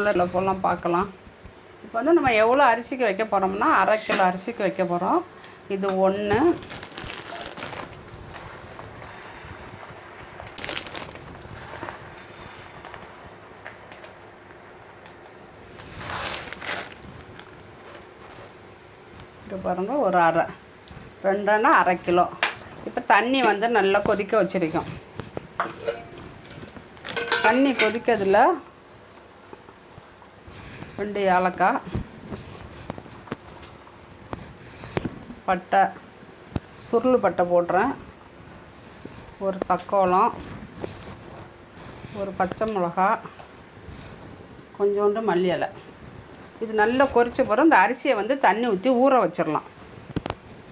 கலரில் பார்க்கலாம். இப்போ வந்து நம்ம எவ்வளோ அரிசிக்கு வைக்க போகிறோம்னா அரை கிலோ அரிசிக்கு வைக்க போகிறோம் இது ஒன்று இது பாருங்கள் ஒரு அரை. ரெண்டுன்னா அரை கிலோ. இப்போ தண்ணி வந்து நல்லா கொதிக்க வச்சுருக்கோம். தண்ணி கொதிக்கிறதுல ரெண்டு ஏலக்காய் பட்டை சுருள் பட்டை போடுறேன். ஒரு தக்கோலம் ஒரு பச்சை மிளகா கொஞ்சோண்டு மல்லி இலை. இது நல்லா கொறிச்ச பிறகு இந்த அரிசியை வந்து தண்ணி ஊற்றி ஊற வச்சிடலாம்.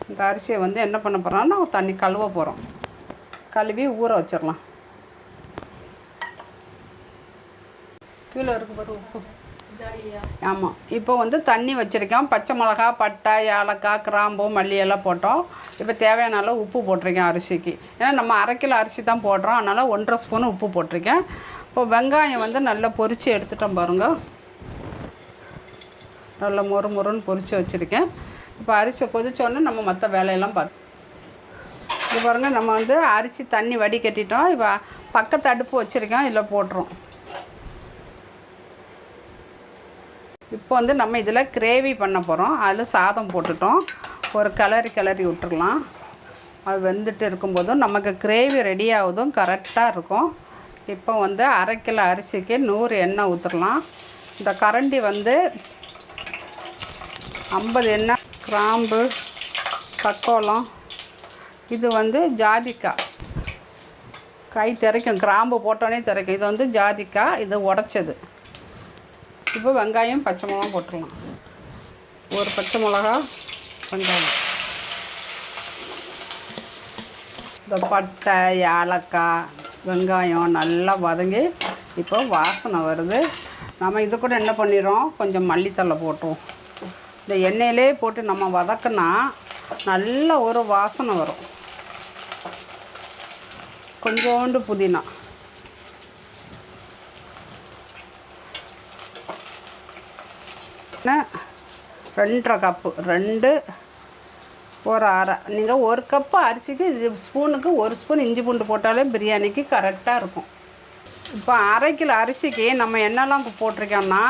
இந்த அரிசியை வந்து என்ன பண்ண போகிறோம்னா தண்ணி கழுவ போகிறோம் கழுவி ஊற வச்சிடலாம். கீழே இருக்கு பாரு உப்பு. ஆமாம் இப்போ வந்து தண்ணி வச்சுருக்கோம் பச்சை மிளகா பட்டை ஏலக்காய் கிராம்பு மல்லி எல்லாம் போட்டோம். இப்போ தேவையான அளவு உப்பு போட்டிருக்கேன் அரிசிக்கு. ஏன்னா நம்ம அரை கிலோ அரிசி தான் போடுறோம். அதனால் ஒன்றரை ஸ்பூன் உப்பு போட்டிருக்கேன். இப்போ வெங்காயம் வந்து நல்லா பொரித்து எடுத்துட்டோம் பாருங்க. நல்லா மொறு மொறுன்னு பொரித்து வச்சுருக்கேன். இப்போ அரிசி கொதிச்சோடனே நம்ம மற்ற வேலையெல்லாம் பார்த்து இது பாருங்கள் நம்ம வந்து அரிசி தண்ணி வடிகட்டிட்டோம். இப்போ பக்கத்து அடுப்பு வச்சுருக்கோம் இதில் போட்டுரும் இப்போ வந்து நம்ம இதில் கிரேவி பண்ண போகிறோம். அதில் சாதம் போட்டுட்டோம். ஒரு கிளறி கிளறி விட்டுறலாம். அது வெந்துட்டு இருக்கும்போதும் நமக்கு கிரேவி ரெடி ஆகுதும் கரெக்டாக இருக்கும். இப்போ வந்து அரை கிலோ அரிசிக்கு நூறு எண்ணெய் ஊற்றுறலாம் இந்த கரண்டி வந்து ஐம்பது எண்ணெய் கிராம்பு தக்கோலம். இது வந்து ஜாதிக்காய் கை திரைக்கும் கிராம்பு போட்டோன்னே திரைக்கும். இது வந்து ஜாதிக்காய் இது உடச்சது. இப்போ வெங்காயம் பச்சை மிளகா போட்டுடலாம். ஒரு பச்சை மிளகா வெங்காயம். இந்த பட்டை ஏலக்காய் வெங்காயம் நல்லா வதங்கி இப்போ வாசனை வருது. நம்ம இது கூட என்ன பண்ணிடுறோம்? கொஞ்சம் மல்லித்தலை போட்டுருவோம். இந்த எண்ணெயிலே போட்டு நம்ம வதக்குனா நல்ல ஒரு வாசனை வரும். கொஞ்சோண்டு புதினா. ரெண்டரை கப்பு ரெண்டு ஒரு அரை. நீங்கள் ஒரு கப்பு அரிசிக்கு இது ஸ்பூனுக்கு ஒரு ஸ்பூன் இஞ்சி பூண்டு போட்டாலே பிரியாணிக்கு கரெக்டாக இருக்கும். இப்போ அரை கிலோ அரிசிக்கு நம்ம என்னெல்லாம் போட்டிருக்கோம்னா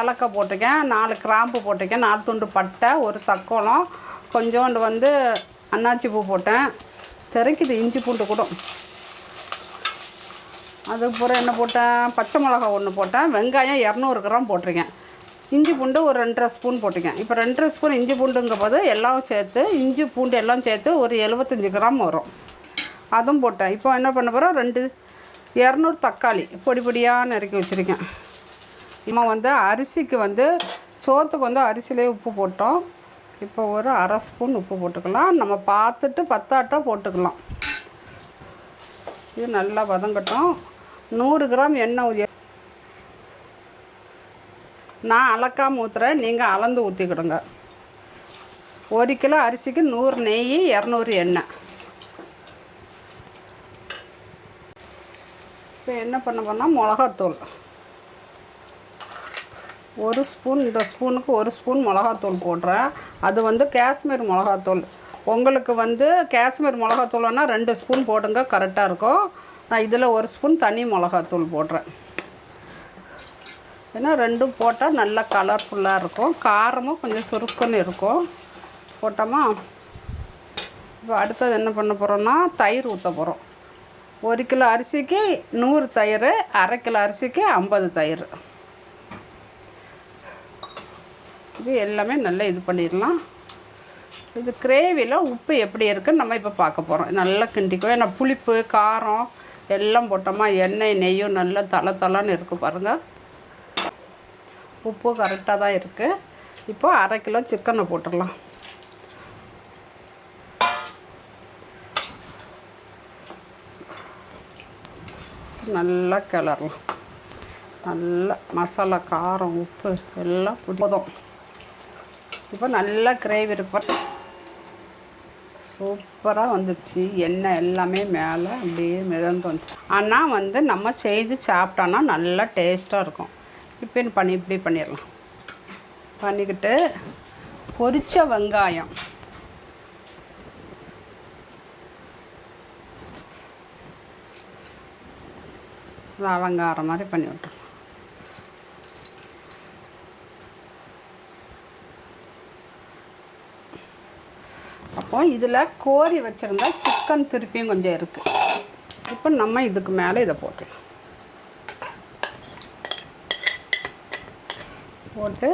ஏலக்காய் போட்டிருக்கேன் நாலு கிராம்பு போட்டிருக்கேன் நாலு துண்டு பட்டை ஒரு தக்கோளம் கொஞ்சோண்டு வந்து அன்னாச்சி பூ போட்டேன். திரைக்குது இஞ்சி பூண்டு கூட. அதுக்கப்புறம் என்ன போட்டேன்? பச்சை மிளகா ஒன்று போட்டேன். வெங்காயம் இரநூறு கிராம் போட்டிருக்கேன். இஞ்சி பூண்டு ஒரு ரெண்டரை ஸ்பூன் போட்டுக்கேன். இப்போ ரெண்டரை ஸ்பூன் இஞ்சி பூண்டுங்க போது எல்லாம் சேர்த்து இஞ்சி பூண்டு எல்லாம் சேர்த்து ஒரு எழுபத்தஞ்சி கிராம் வரும். அதுவும் போட்டேன். இப்போ என்ன பண்ண போகிறோம் ரெண்டு இரநூறு தக்காளி பொடி பொடியாக நறுக்கி வச்சுருக்கேன். நம்ம வந்து அரிசிக்கு வந்து சோத்துக்கு வந்து அரிசியிலே உப்பு போட்டோம். இப்போ ஒரு அரை ஸ்பூன் உப்பு போட்டுக்கலாம். நம்ம பார்த்துட்டு பத்தாட்டம் போட்டுக்கலாம். இது நல்லா வதங்கட்டும். நூறு கிராம் எண்ணெய் நான் அளக்காம ஊற்றுறேன் நீங்கள் அளந்து ஊற்றிக்கிடுங்க ஒரு கிலோ அரிசிக்கு நூறு நெய் இரநூறு எண்ணெய். இப்போ என்ன பண்ண போனால் மிளகாத்தூள். ஒரு ஸ்பூன் இந்த ஸ்பூனுக்கு ஒரு ஸ்பூன் மிளகாத்தூள் போடுறேன். அது வந்து காஷ்மீர் மிளகாத்தூள். உங்களுக்கு வந்து காஷ்மீர் மிளகாத்தூள்னா ரெண்டு ஸ்பூன் போடுங்க கரெக்டாக இருக்கும். நான் இதில் ஒரு ஸ்பூன் தனி மிளகாத்தூள் போடுறேன். ஏன்னா ரெண்டும் போட்டால் நல்லா கலர்ஃபுல்லாக இருக்கும். காரமும் கொஞ்சம் சுருக்குன்னு இருக்கும். போட்டோமா? இப்போ அடுத்தது என்ன பண்ண போகிறோம்னா தயிர் ஊற்ற போகிறோம் ஒரு கிலோ அரிசிக்கு நூறு தயிர் அரை கிலோ அரிசிக்கு ஐம்பது தயிர். இது எல்லாமே நல்லா இது பண்ணிடலாம். இது கிரேவியில் உப்பு எப்படி இருக்குன்னு நம்ம இப்போ பார்க்க போகிறோம் நல்லா கிண்டிக்குவோம். ஏன்னா புளிப்பு காரம் எல்லாம் போட்டோமா எண்ணெய் நெய்யும் நல்லா தலை தலைன்னு இருக்குது பாருங்கள் உப்பு கரெக்டாக தான் இருக்குது இப்போ அரை கிலோ சிக்கனை போட்டுடலாம். நல்லா கிளறலாம். நல்லா மசாலா காரம் உப்பு எல்லாம் போதும். இப்போ நல்லா கிரேவி இருப்பேன் சூப்பராக வந்துச்சு. எண்ணெய் எல்லாமே மேலே அப்படியே மிதந்து வந்துச்சு. ஆனால் வந்து நம்ம செய்து சாப்பிட்டோன்னா நல்லா டேஸ்ட்டாக இருக்கும். இப்போ பண்ணி இப்படி பண்ணிடலாம். பண்ணிக்கிட்டு பொரிச்ச வெங்காயம். அலங்காரம் மாதிரி பண்ணி விட்டுருவோம் அப்போ இதில் கோரி வச்சுருந்தா சிக்கன் திருப்பியும் கொஞ்சம் இருக்குது இப்போ நம்ம இதுக்கு மேலே இதை போட்டுடலாம். போட்டு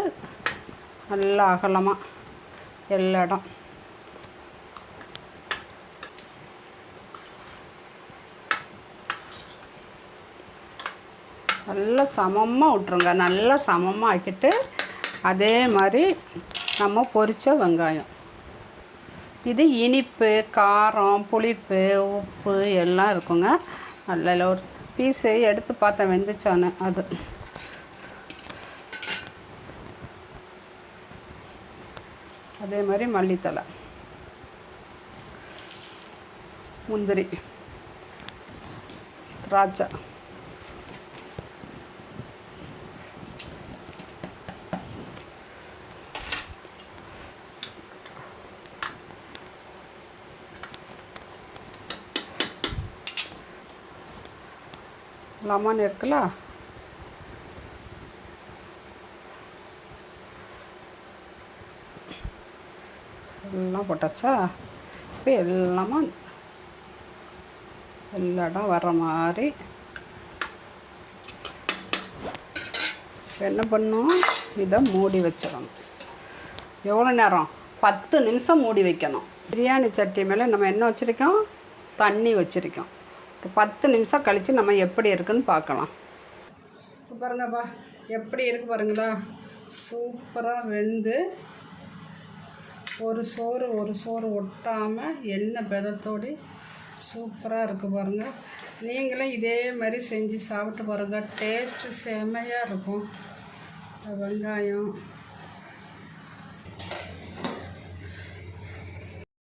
நல்லா அகலமாக எல்லா இடம். நல்லா சமமாக விட்ருங்க நல்லா சமமாக ஆக்கிட்டு அதே மாதிரி நம்ம பொரித்த வெங்காயம். இது இனிப்பு காரம் புளிப்பு உப்பு எல்லாம் இருக்குங்க. நல்ல ஒரு பீஸு எடுத்து பார்த்தேன் வெந்துச்சானு அது. அதே மாதிரி மல்லித்தலை முந்திரி. திராட்சை. லெமன் இருக்குல்ல? எல்லாம் போட்டாச்சா? இப்போ எல்லாமே எல்லா இடம் வர்ற மாதிரி. என்ன பண்ணும்? இதை மூடி வச்சிடணும். எவ்வளோ நேரம்? பத்து நிமிஷம் மூடி வைக்கணும். பிரியாணி சட்டி மேலே நம்ம என்ன வச்சுருக்கோம்? தண்ணி வச்சுருக்கோம். ஒரு பத்து நிமிஷம் கழித்து நம்ம எப்படி இருக்குதுன்னு பார்க்கலாம். இப்போ பாருங்கப்பா எப்படி இருக்குது பாருங்களா? சூப்பராக வெந்து ஒரு சோறு ஒரு சோறு ஒட்டாமல் எண்ணெய் பெதத்தோடு சூப்பராக இருக்குது பாருங்கள் நீங்களும் இதே மாதிரி செஞ்சு சாப்பிட்டு பாருங்கள் டேஸ்ட்டு செமையாக இருக்கும். வெங்காயம்.